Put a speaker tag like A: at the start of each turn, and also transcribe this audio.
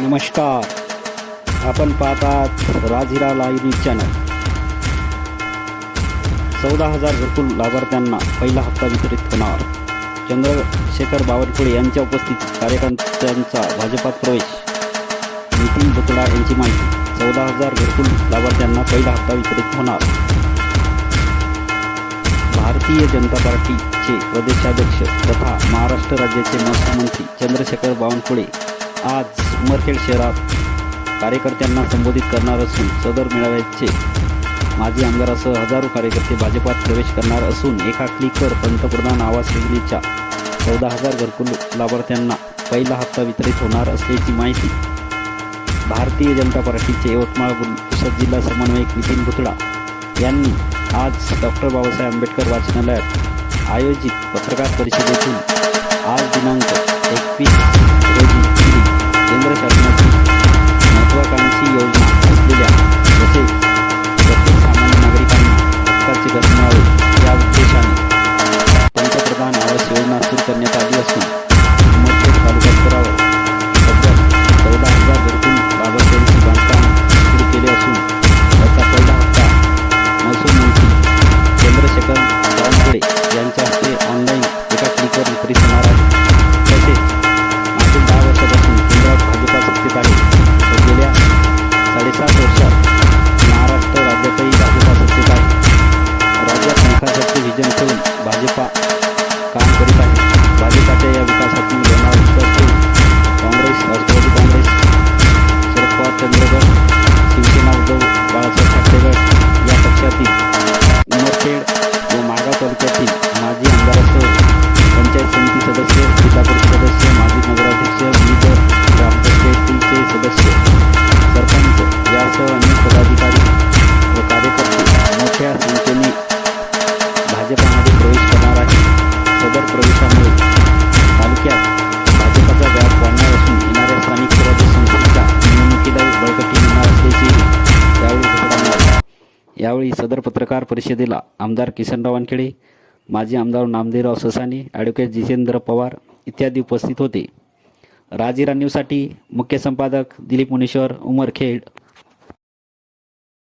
A: नमस्कार. आपण पाहतात राजिरा लाईव्ह न्यूज चॅनल चौदा हजार घरकुल लाभार्थ्यांना पहिला हप्ता वितरित होणार. चंद्रशेखर बावनकुळे यांच्या उपस्थितीत कार्यकर्त्यांचा भाजपात प्रवेश. नितीन बुतडा यांची माहिती. चौदा हजार घरकुल लाभार्थ्यांना पहिला हप्ता वितरित होणार. भारतीय जनता पार्टीचे प्रदेशाध्यक्ष तथा महाराष्ट्र राज्याचे महसूल मंत्री चंद्रशेखर बावनकुळे आज उमरखेड शहरात कार्यकर्त्यांना संबोधित करणार असून सदर मेळाव्याचे माजी आमदारासह हजारो कार्यकर्ते भाजपात प्रवेश करणार असून एका क्लिकवर पंतप्रधान आवास योजनेच्या चौदा हजार घरकुल लाभार्थ्यांना पहिला हप्ता वितरित होणार असल्याची माहिती भारतीय जनता पार्टीचे यवतमाळ पुसद जिल्हा समन्वयक नितीन भुतडा यांनी आज डॉक्टर बाबासाहेब आंबेडकर वाचनालयात आयोजित पत्रकार परिषदेतून आज दिनांक एकवीस चंद्रशेखर बावनकुळे यांच्या हस्ते ऑनलाईन एका क्लिकवर वितरित होणार आहे तसेच मागील दहा वर्षापासून केंद्रात भाजपा सत्तेत आहे. तर गेल्या साडेसात वर्षात यावेळी सदर पत्रकार परिषदेला आमदार किसनराव वानखेडे माजी आमदार नामदेवराव ससाने ॲडव्होकेट जितेंद्र पवार इत्यादी उपस्थित होते. राजीरा न्यूजसाठी मुख्य संपादक दिलीप मुनेश्वर उमरखेड